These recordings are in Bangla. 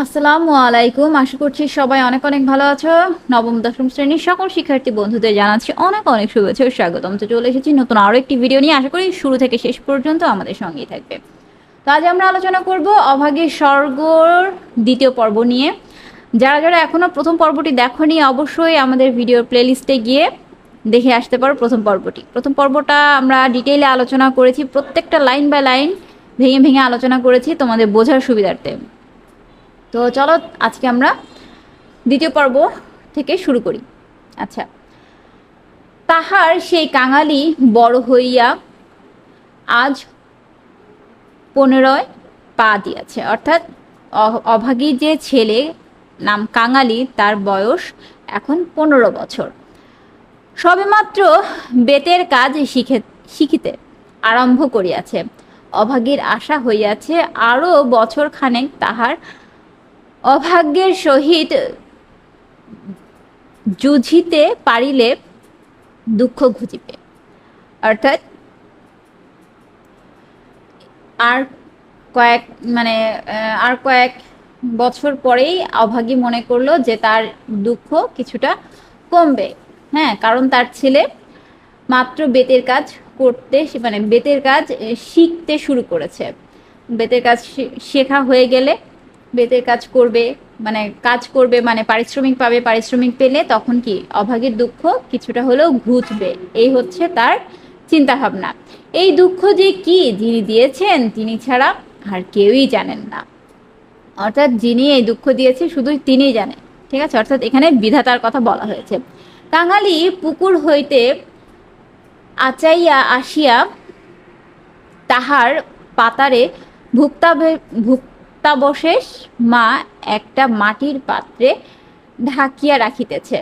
আসসালামু আলাইকুম। আশা করছি সবাই অনেক অনেক ভালো আছো। নবম, দশম শ্রেণির সকল শিক্ষার্থী বন্ধুদের জানাচ্ছি অনেক অনেক শুভেচ্ছা স্বাগতম। তো চলে এসেছি নতুন আরও একটি ভিডিও নিয়ে। আশা করি শুরু থেকে শেষ পর্যন্ত আমাদের সঙ্গেই থাকবে। তো আজ আমরা আলোচনা করব অভাগীর স্বর্গর দ্বিতীয় পর্ব নিয়ে। যারা যারা এখনও প্রথম পর্বটি দেখোনি, অবশ্যই আমাদের ভিডিওর প্লেলিস্টে গিয়ে দেখে আসতে পারো প্রথম পর্বটি। প্রথম পর্বটা আমরা ডিটেইলে আলোচনা করেছি, প্রত্যেকটা লাইন বাই লাইন ভেঙে ভেঙে আলোচনা করেছি তোমাদের বোঝার সুবিধার্থে। তো চলো আজকে আমরা দ্বিতীয় পর্ব থেকে শুরু করি। আচ্ছা তাহার সেই কাঙালি বড় হইয়া আজ পনেরোয় পা দিয়াছে। অর্থাৎ অভাগী যে ছেলে নাম কাঙালি, তার বয়স এখন পনেরো বছর। সবেমাত্র বেতের কাজ শিখে শিখিতে আরম্ভ করিয়াছে। অভাগীর আশা হইয়াছে আরও বছর খানেক তাহার অভাগ্যের সহিত যুঝিতে পারিলে দুঃখ ঘুচিবে। অর্থাৎ আর কয়েক মানে আর কয়েক বছর পরেই অভাগী মনে করল যে তার দুঃখ কিছুটা কমবে। হ্যাঁ কারণ তার ছেলে মাত্র বেতের কাজ করতে মানে বেতের কাজ শিখতে শুরু করেছে। বেতের কাজ শেখা হয়ে গেলে বেতের কাজ করবে মানে কাজ করবে মানে পারিশ্রমিক পাবে, পারিশ্রমিক পেলে তখন কি অভাগীর দুঃখ কিছুটা হলেও ঘুচবে। এই হচ্ছে তার চিন্তা ভাবনা এই দুঃখ যে কি যিনি দিয়েছেন তিনি ছাড়া আর কেউই জানেন না। অর্থাৎ যিনি এই দুঃখ দিয়েছে শুধু তিনিই জানেন, ঠিক আছে? অর্থাৎ এখানে বিধাতার কথা বলা হয়েছে। কাঙালি পুকুর হইতে আচাইয়া আসিয়া তাহার পাতারে ভুক্তাবে ভুক্তাবশেষ মা একটা মাটির পাত্রে ঢাকিয়া রাখিতেছে।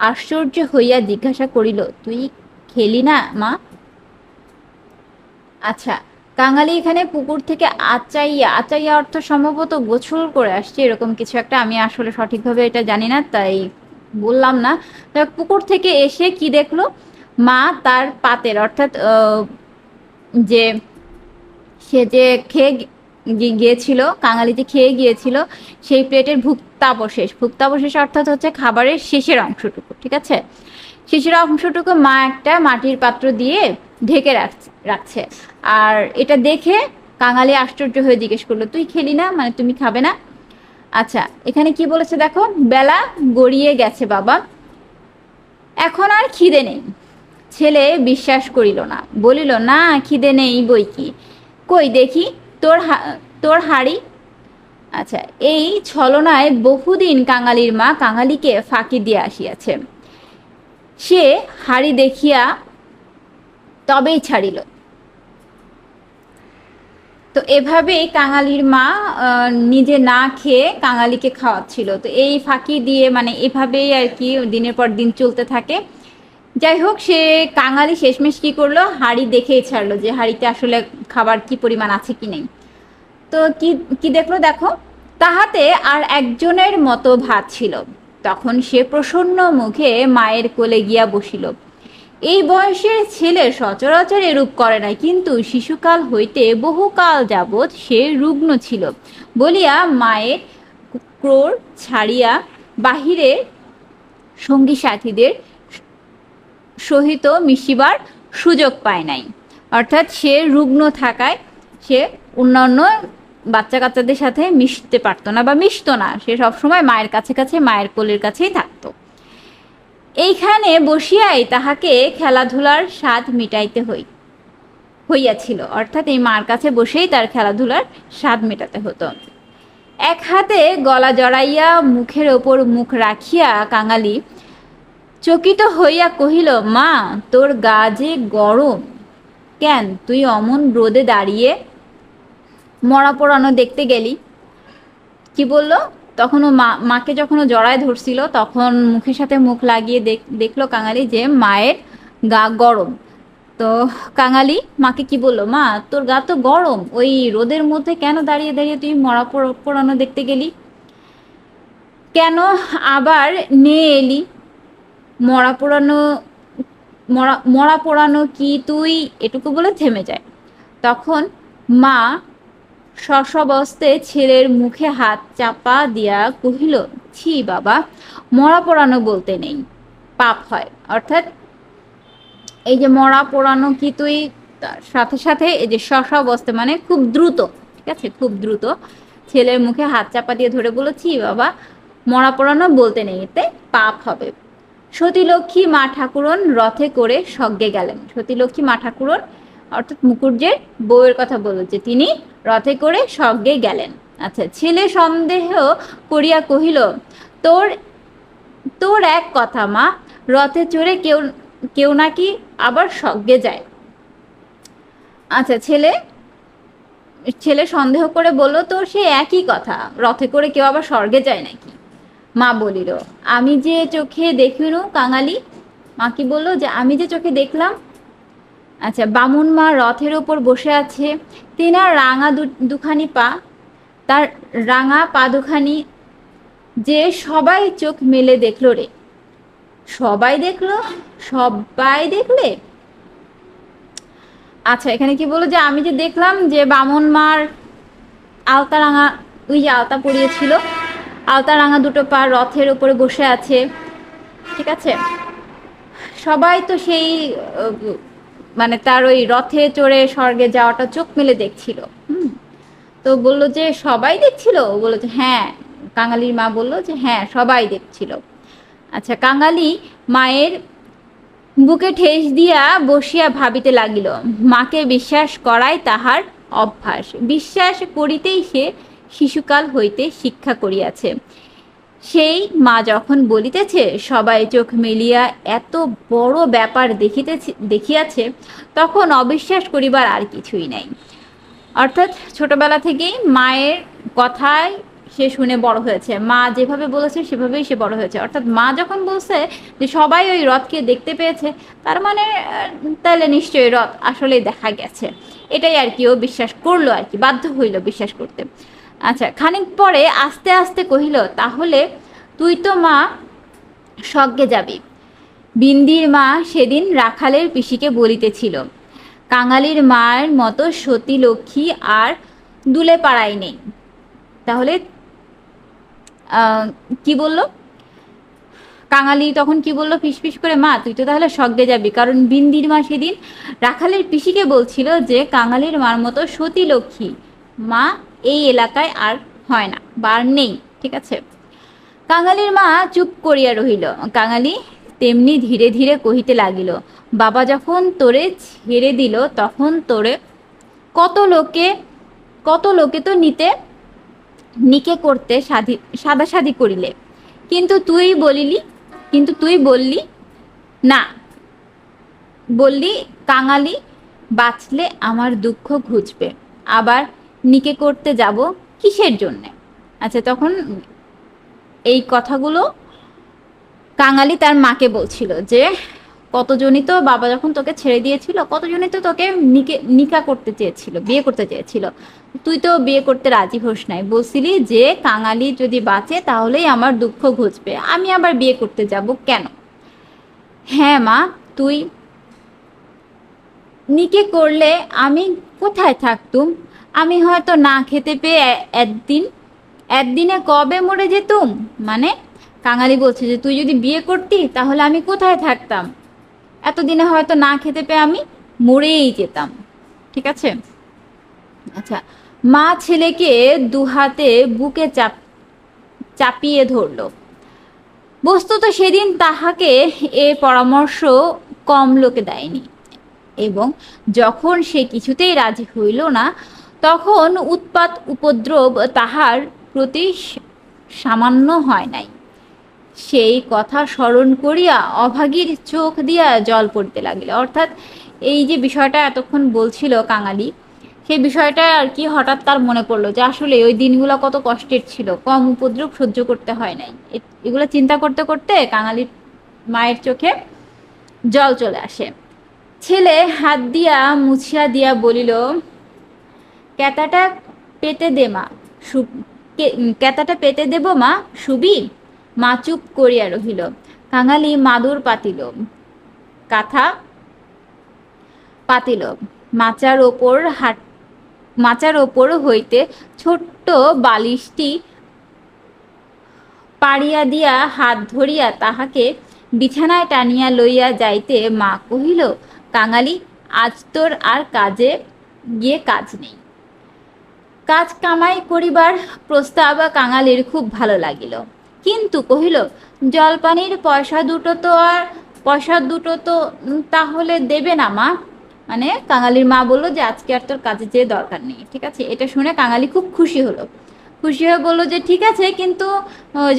আশ্চর্য হইয়া জিজ্ঞাসা করিল, তুই খেলি না, মা? আচ্ছা কাঙালি এখানে পুকুর থেকে আচাইয়া আচাইয়া অর্থ সম্ভবত গোছল করে আসছে, এরকম কিছু একটা। আমি আসলে সঠিকভাবে এটা জানি না, তাই বললাম না। পুকুর থেকে এসে কি দেখল? মা, তার পাতের, অর্থাৎ যে, সে যে খেয়ে গিয়েছিল কাঙালি যে খেয়ে গিয়েছিল, সেই প্লেটের ভুক্তাবশেষ। ভুক্তাবশেষ অর্থাৎ হচ্ছে খাবারের শেষের অংশটুকু, ঠিক আছে? শেষের অংশটুকু মা একটা মাটির পাত্র দিয়ে ঢেকে রাখছে। আর এটা দেখে কাঙালি আশ্চর্য হয়ে জিজ্ঞেস করল, তুই খেলি না? মানে তুমি খাবে না? আচ্ছা এখানে কি বলেছে দেখো? বেলা গড়িয়ে গেছে বাবা। এখন আর খিদে নেই। ছেলে বিশ্বাস করিল না, বলিল, না, খিদে নেই বই কি? কই, দেখি। তোর তোর হাড়ি? আচ্ছা এই ছলনায় বহুদিন কাঙালির মা কাঙালিকে ফাঁকি দিয়ে আসিয়াছে। সে হাড়ি দেখিয়া তবেই ছাড়িল। তো এভাবেই কাঙালির মা নিজে না খেয়ে কাঙালিকে খাওয়াচ্ছিল। তো এই ফাঁকি দিয়ে মানে এভাবেই আর কি দিনের পর দিন চলতে থাকে। যাই হোক সে কাঙালি শেষমেশ কি করল? হাড়ি দেখেই ছাড়লো যে হাড়িতে আসলে খাবার কি পরিমাণ আছে কি নেই। তো কি কি দেখল দেখো? তাহাতে আর একজনের মতো ভাত ছিল। তখন সে প্রসন্ন মুখে মায়ের কোলে গিয়া বসিল। এই বয়সের ছেলে সচরাচর এরূপ করে না কিন্তু শিশুকাল হইতে বহুকাল যাবৎ সে রুগ্ন ছিল বলিয়া মায়ের ক্রোর ছাড়িয়া বাহিরে সঙ্গী সাথীদের সহিত মিশিবার সুযোগ পায় নাই। অর্থাৎ সে রুগ্ন থাকায় সে অন্যান্য বাচ্চা কাচ্চাদের সাথে মিশতে পারতো না বা মিশতো না। সে সবসময় মায়ের কাছে কাছে, মায়ের কোলের কাছেই থাকতো। এইখানে বসিয়াই তাহাকে খেলাধুলার স্বাদ মিটাইতে হই, হইয়াছিল। অর্থাৎ এই মার কাছে বসেই তার খেলাধুলার স্বাদ মেটাতে হতো। এক হাতে গলা জড়াইয়া মুখের ওপর মুখ রাখিয়া কাঙালি চকিত হইয়া কহিল, মা, তোর গা যে গরম। কেন, তুই অমন রোদে দাঁড়িয়ে মরা পোড়ানো দেখতে গেলি? কি বলল? তখন ও মা, মাকে যখন ও জড়ায় ধরছিল, তখন মুখের সাথে মুখ লাগিয়ে দেখ, দেখল কাঙালি যে মায়ের গা গরম। তো কাঙালি, মাকে কি বলল, মা, তোর গা তো গরম, ওই রোদের মধ্যে কেন দাঁড়িয়ে দাঁড়িয়ে তুই মরা পোড়া- পোড়ানো দেখতে গেলি? কেন আবার নিয়ে এলি? মরা পোড়ানো, মরা মরা পোড়ানো কি তুই? এটুকু বলে থেমে যায়। তখন মা শশবস্তে ছেলের মুখে হাত চাপা দিয়া কহিল, ছি বাবা, মরা পোড়ানো বলতে নেই, পাপ হয়। অর্থাৎ এই যে মরা পোড়ানো কি তুই? তার সাথে সাথে এই যে শশাবস্তে মানে খুব দ্রুত, ঠিক আছে? খুব দ্রুত ছেলের মুখে হাত চাপা দিয়ে ধরে বলেছি বাবা, মরা পোড়ানো বলতে নেই, এতে পাপ হবে। সতীলক্ষ্মী মা ঠাকুরন রথে করে স্বর্গে গেলেন। সতীলক্ষ্মী মা ঠাকুরন, অর্থাৎ মুকুর্জের বউয়ের কথা বলল যে তিনি রথে করে স্বর্গে গেলেন। আচ্ছা ছেলে সন্দেহ করিয়া কহিল, তোর তোর এক কথা মা, রথে চড়ে কেউ কেউ নাকি আবার স্বর্গে যায়? আচ্ছা ছেলে ছেলে সন্দেহ করে বলল তো সে একই কথা, রথে করে কেউ আবার স্বর্গে যায় নাকি? মা বলিল, আমি যে চোখে দেখিনু কাঙালি? মা কি বলল, যে আমি যে চোখে দেখলাম? আচ্ছা বামুন মা রথের ওপর বসে আছে। তেনার রাঙা দুখানি পা, তার রাঙা পা দুখানি যে সবাই চোখ মেলে দেখল রে। সবাই দেখল? সবাই দেখলে? আচ্ছা এখানে কি বলো যে আমি যে দেখলাম যে বামন মার আলতা রাঙা ওই যে আলতা পরিয়েছিল আলতা রাঙা দুটো পা রথের উপরে বসে আছে। ঠিক আছে? সবাই তো সেই মানে তার ওই রথে চড়ে স্বর্গে যাওয়াটা চোখ মেলে দেখছিল। তো বলল যে, সবাই দেখছিল? বলল যে হ্যাঁ। কাঙালির মা বলল যে হ্যাঁ সবাই দেখছিল। আচ্ছা কাঙালি মায়ের বুকে ঠেস দিয়া বসিয়া ভাবিতে লাগিল, মাকে বিশ্বাস করাই তাহার অভ্যাস। বিশ্বাস করিতেই সে শিশুকাল হইতে শিক্ষা করিয়াছে। সেই মা যখন বলিতেছে, সবাই চোখ মেলিয়া এত বড় ব্যাপার দেখিতেছে, দেখিয়াছে, তখন অবিশ্বাস করিবার আর কিছুই নাই। অর্থাৎ ছোটবেলা থেকেই মায়ের কথায় সে শুনে বড় হয়েছে। মা যেভাবে বলেছে, সেভাবেই সে বড় হয়েছে। অর্থাৎ মা যখন বলছে যে, সবাই ওই রথকে দেখতে পেয়েছে, তার মানে তাহলে নিশ্চয়ই রথ আসলে দেখা গেছে। এটাই আর কি ও বিশ্বাস করল আর কি, বাধ্য হইল বিশ্বাস করতে। আচ্ছা খানিক পরে আস্তে আস্তে কহিল, তাহলে তুই তো মা স্বর্গে যাবি। বিন্দির মা সেদিন রাখালের পিসিকে বলিতেছিল, কাঙালির মায়ের মতো সতী লক্ষ্মী আর দুলে পাড়াই নেই। তাহলে কি বলল? কাঙালি তখন কি বলল? ফিসফিস করে, মা, তুই তো তাহলে স্বর্গে যাবি। কারণ বিন্দির মা সেদিন রাখালের পিসিকে বলছিল যে, কাঙালির মার মতো সতী লক্ষ্মী। মা এই এলাকায় আর হয় না, বা আর নেই, ঠিক আছে? কাঙালির মা চুপ করিয়া রহিল। কাঙালি তেমনি ধীরে ধীরে কহিতে লাগিল, বাবা যখন তোরে ছেড়ে দিল, তখন তোরে কত লোকে কত লোকে তো নিতে, নিকে করতে সাধি, সাদাসাদি করিলে। কিন্তু তুই বলিলি, কিন্তু তুই বললি, না। বললি, কাঙালি বাঁচলে আমার দুঃখ ঘুচবে। আবার নিকে করতে যাব কিসের জন্যে? আচ্ছা তখন এই কথাগুলো কাঙালি তার মাকে বলছিল যে, কতজনই তো বাবা যখন তোকে ছেড়ে দিয়েছিল, কতজনই তো তোকে নিকে, নিকা করতে চেয়েছিল, বিয়ে করতে চেয়েছিল। তুই তো বিয়ে করতে রাজি হোস নাই। বলছিলি যে, কাঙালি যদি বাঁচে তাহলেই আমার দুঃখ ঘুচবে। আমি আবার বিয়ে করতে যাব কেন? হ্যাঁ মা, তুই নিকে করলে আমি কোথায় থাকতুম? আমি হয়তো না খেতে পেয়ে একদিন, একদিনে কবে মরে যেতুম? মানে কাঙালি বলছে যে, তুই যদি বিয়ে করতি, তাহলে আমি কোথায় থাকতাম? এতদিনে হয়তো না খেতে পেয়ে আমি মরেই যেতাম। ঠিক আছে? আচ্ছা মা ছেলেকে দুহাতে বুকে চাপ, চাপিয়ে ধরলো। বস্তুত সেদিন তাহাকে এ পরামর্শ কম লোকে দেয়নি। এবং যখন সে কিছুতেই রাজি হইল না তখন উৎপাত উপদ্রব তাহার প্রতি সামান্য হয় নাই। সেই কথা স্মরণ করিয়া অভাগীর চোখ দিয়া জল পড়তে লাগিল। অর্থাৎ এই যে বিষয়টা এতক্ষণ বলছিল কাঙালি, সেই বিষয়টা আর কি হঠাৎ তার মনে পড়ল যে আসলে ওই দিনগুলো কত কষ্টের ছিল, কম উপদ্রব সহ্য করতে হয় নাই। এগুলো চিন্তা করতে করতে কাঙালির মায়ের চোখে জল চলে আসে। ছেলে হাত দিয়া মুছিয়া দিয়া বলিল ক্যাতাটা পেতে দে মা ক্যাতাটা পেতে দেব মা, সুবি? মা চুপ করিয়া রহিল। কাঙালি মাদুর পাতিল। কাঁথা পাতিল। মাচার ওপর হাট, মাচার ওপর হইতে ছোট্ট বালিশটি পাড়িয়া দিয়া হাত ধরিয়া তাহাকে বিছানায় টানিয়া লইয়া যাইতে মা কহিল, কাঙালি, আজ তোর আর কাজে, গিয়ে কাজ নেই। কাজ কামাই করিবার প্রস্তাব কাঙালির খুব ভালো লাগিল। কিন্তু কহিল, জলপানির পয়সা দুটো তো আর, পয়সা দুটো তো তাহলে দেবে না মা। মানে কাঙালির মা বলল যে, আজকে আর তোর কাজে যেয়ে দরকার নেই, ঠিক আছে? এটা শুনে কাঙালি খুব খুশি হলো। খুশি হয়ে বলল যে, ঠিক আছে, কিন্তু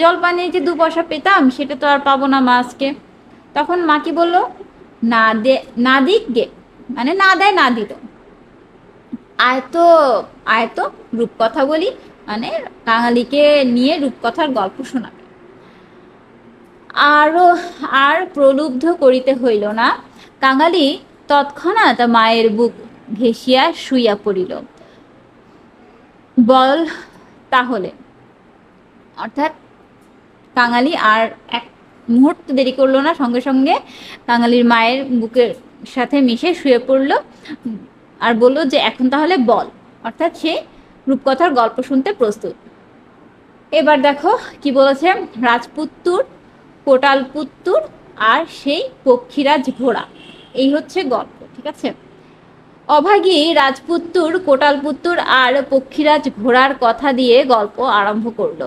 জলপানির যে দু পয়সা পেতাম, সেটা তো আর পাবো না মা আজকে। তখন মা কি বলল, না দে, না দিক গে। মানে না দেয়, না দিল আয়ত আয়ত রূপকথা বলি মানে কাঙালিকে নিয়ে রূপকথার গল্প শোনাবে। আরও আর প্রলুব্ধ করিতে হইল না। কাঙালি তৎক্ষণাৎ মায়ের বুক ঘেঁষিয়া শুইয়া পড়িল। বল তাহলে। অর্থাৎ কাঙালি আর এক মুহূর্ত দেরি করল না, সঙ্গে সঙ্গে কাঙালির মায়ের বুকের সাথে মিশে শুয়ে পড়ল। আর বলল যে, এখন তাহলে বল। অর্থাৎ সে রূপকথার গল্প শুনতে প্রস্তুত। এবার দেখো কি বলেছে রাজপুত্তুর, কোটালপুত্তুর আর সেই পক্ষীরাজ ঘোড়া। এই হচ্ছে গল্প, ঠিক আছে? অভাগী রাজপুত্তুর, কোটালপুত্তুর আর পক্ষীরাজ ঘোড়ার কথা দিয়ে গল্প আরম্ভ করল।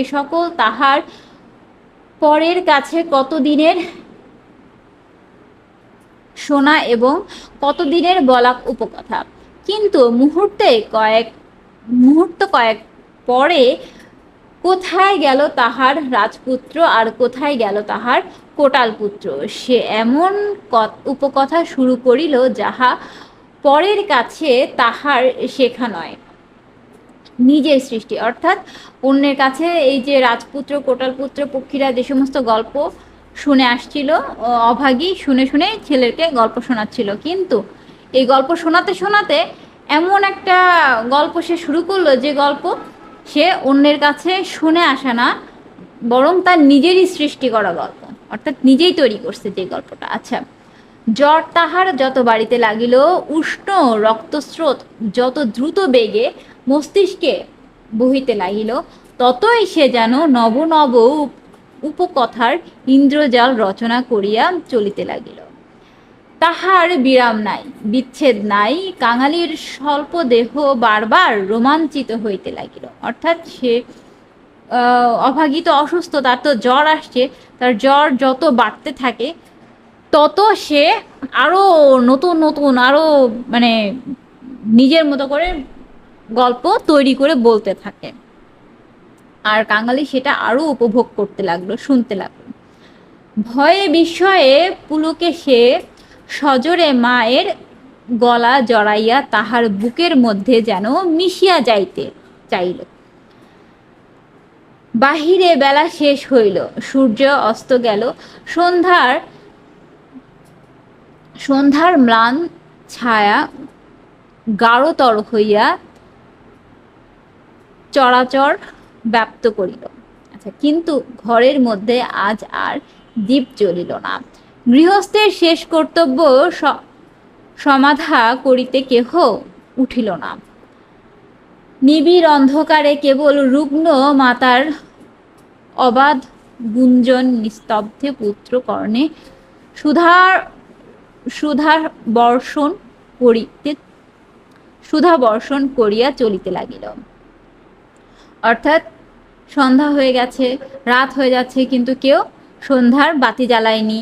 এ সকল তাহার পরের কাছে কতদিনের শোনা এবং কতদিনের বলা উপকথা? কিন্তু মুহূর্তে কয়েক, মুহূর্ত কয়েক পরে কোথায় গেল তাহার রাজপুত্র আর কোথায় গেল তাহার কোটাল পুত্র সে এমন উপকথা শুরু করিল যাহা পরের কাছে তাহার শেখা নয়। নিজের সৃষ্টি। অর্থাৎ অন্যের কাছে এই যে রাজপুত্র, কোটালপুত্র, পক্ষীরা যে সমস্ত গল্প শুনে আসছিল অভাগী শুনে শুনে ছেলেকে গল্প শোনাচ্ছিল। কিন্তু এই গল্প শোনাতে শোনাতে এমন একটা গল্প সে শুরু করল যে গল্প সে অন্যের কাছে শুনে আসে না, বরং তার নিজেরই সৃষ্টি করা গল্প। অর্থাৎ নিজেই তৈরি করছে যে গল্পটা। আচ্ছা জ্বর তাহার যত বাড়িতে লাগিল, উষ্ণ রক্তস্রোত যত দ্রুত বেগে মস্তিষ্কে বহিতে লাগিল, ততই সে যেন নব নব উপ- উপকথার ইন্দ্রজাল রচনা করিয়া চলিতে লাগিল। তাহার বিরাম নাই, বিচ্ছেদ নাই। কাঙালির স্বল্প দেহ বারবার রোমাঞ্চিত হইতে লাগিল। অর্থাৎ সে অভাগিত, অসুস্থ, তার তো জ্বর আসছে, তার জ্বর যত বাড়তে থাকে, তত সে আরও নতুন নতুন, আরও মানে নিজের মতো করে গল্প তৈরি করে বলতে থাকে। আর কাঙালি সেটা আরও উপভোগ করতে লাগল, শুনতে লাগল। ভয়ে বিস্ময়ে পুলকে সে সজোরে মায়ের গলা জড়াইয়া তাহার বুকের মধ্যে যেন মিশিয়া যাইতে চাইল। বাহিরে বেলা শেষ হইল, সূর্য অস্ত গেল, সন্ধ্যার সন্ধ্যার ম্লান ছায়া গাঢ়তর হইয়া চরাচর ব্যাপ্ত করিল। আচ্ছা কিন্তু ঘরের মধ্যে আজ আর দীপ জ্বলিল না। গৃহস্থের শেষ কর্তব্য সমাধা করিতে কেহ উঠিল না। নিবিড় অন্ধকারে কেবল রুগ্ন মাতার অবাধ গুঞ্জন নিস্তব্ধে পুত্র কর্ণে সুধার সুধার বর্ষণ করিতে, সুধা বর্ষণ করিয়া চলিতে লাগিল। অর্থাৎ সন্ধ্যা হয়ে গেছে, রাত হয়ে যাচ্ছে, কিন্তু কেউ সন্ধ্যার বাতি জ্বালায়নি।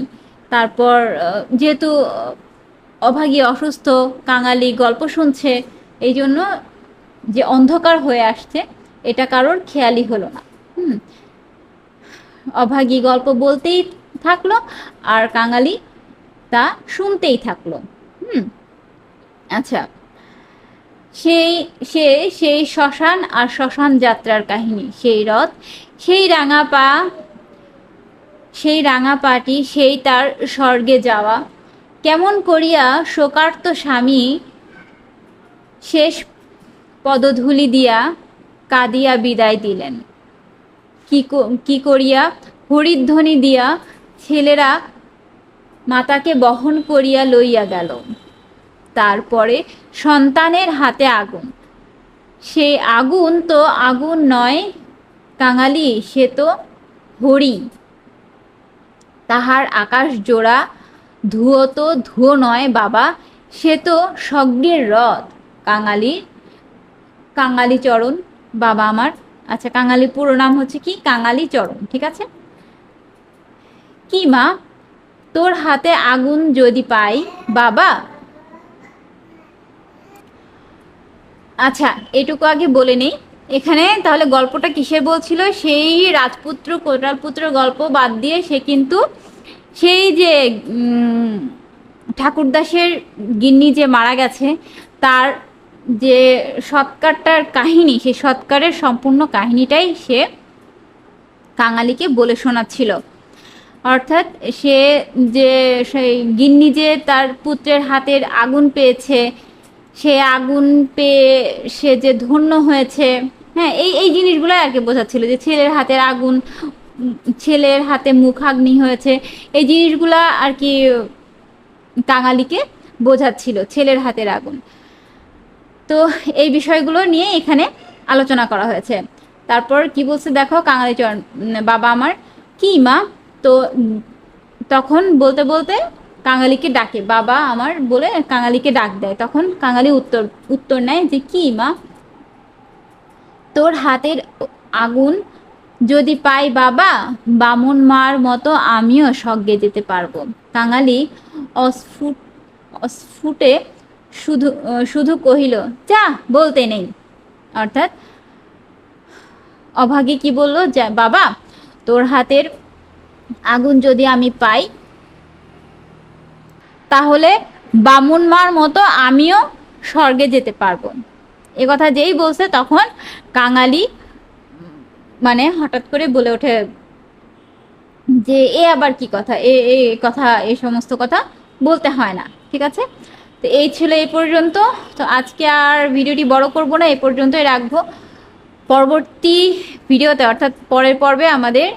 তারপর যেহেতু অভাগী, অসুস্থ, কাঙালি গল্প শুনছে, এই জন্য যে অন্ধকার হয়ে আসছে, এটা কারোর খেয়ালই হলো না। হুম। অভাগী গল্প বলতেই থাকল আর কাঙালি তা শুনতেই থাকল। হুম। আচ্ছা। সেই, সে, সেই শ্মশান আর শ্মশান যাত্রার কাহিনী, সেই রথ, সেই রাঙা পা সেই রাঙা পাটি, সেই তার স্বর্গে যাওয়া। কেমন করিয়া শোকার্ত স্বামী শেষ পদধূলি দিয়া কাঁদিয়া বিদায় দিলেন। কি কি করিয়া? হরিধ্বনি দিয়া ছেলেরা মাতাকে বহন করিয়া লইয়া গেল। তারপরে সন্তানের হাতে আগুন। সেই আগুন তো আগুন নয়, কাঙালি, সে তো হরি। তাহার আকাশ জোড়া ধুয়ো তো, ধুয়ো নয় বাবা, সে তো স্বগ্নের রথ। কাঙালি কাঙালি চরণ, বাবা আমার। আচ্ছা কাঙালি পুরো নাম হচ্ছে কি? কাঙালি চরণ, ঠিক আছে? কি মা, তোর হাতে আগুন যদি পাই, বাবা? আচ্ছা এটুকু আগে বলে নেই। এখানে তাহলে গল্পটা কিসের বলছিল? সেই রাজপুত্র কোটালপুত্র গল্প বাদ দিয়ে সে কিন্তু সেই যে ঠাকুরদাসের গিন্নি যে মারা গেছে, তার যে সৎকারটার কাহিনী, সেই সৎকারের সম্পূর্ণ কাহিনীটাই সে কাঙালিকে বলে শোনাচ্ছিল। অর্থাৎ সে যে, সেই গিন্নি যে তার পুত্রের হাতের আগুন পেয়েছে, সে আগুন পেয়ে সে যে ধন্য হয়েছে হ্যাঁ এই এই জিনিসগুলো আর কি বোঝাচ্ছিল যে ছেলের হাতের আগুন, ছেলের হাতে মুখাগ্নি হয়েছে, এই জিনিসগুলা আর কি কাঙালিকে বোঝাচ্ছিল ছেলের হাতের আগুন। তো এই বিষয়গুলো নিয়ে এখানে আলোচনা করা হয়েছে। তারপর কি বলছে দেখো, কাঙালি চরণ বাবা আমার, কি মা? তো তখন বলতে বলতে কাঙালিকে ডাকে, বাবা আমার বলে কাঙালিকে ডাক দেয়। তখন কাঙালি উত্তর উত্তর নেয় যে, কি মা? তোর হাতের আগুন যদি পাই বাবা, বামুন মার মতো আমিও স্বর্গে যেতে পারব। কাঙালি অস্ফুট, অস্ফুটে শুধু শুধু কহিল, যা, বলতে নেই। অর্থাৎ অভাগে কি বলল, যা, বাবা, তোর হাতের আগুন যদি আমি পাই, তাহলে বামুন মার মতো আমিও স্বর্গে যেতে পারব। এ কথা যেই বলছে তখন কাঙালি মানে হঠাৎ করে বলে ওঠে যে, এ আবার কি কথা? এ এ কথা এই সমস্ত কথা বলতে হয় না। ঠিক আছে? তো এই ছিল এই পর্যন্ত। তো আজকে আর ভিডিওটি বড় করব না এই পর্যন্তই রাখব। পরবর্তী ভিডিওতে, অর্থাৎ পরের পর্বে আমাদের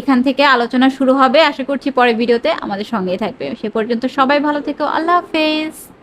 এখান থেকে আলোচনা শুরু হবে। আশা করছি পরের ভিডিওতে আমাদের সঙ্গেই থাকবে। সে পর্যন্ত সবাই ভালো থেকো। আল্লাহ হাফেজ।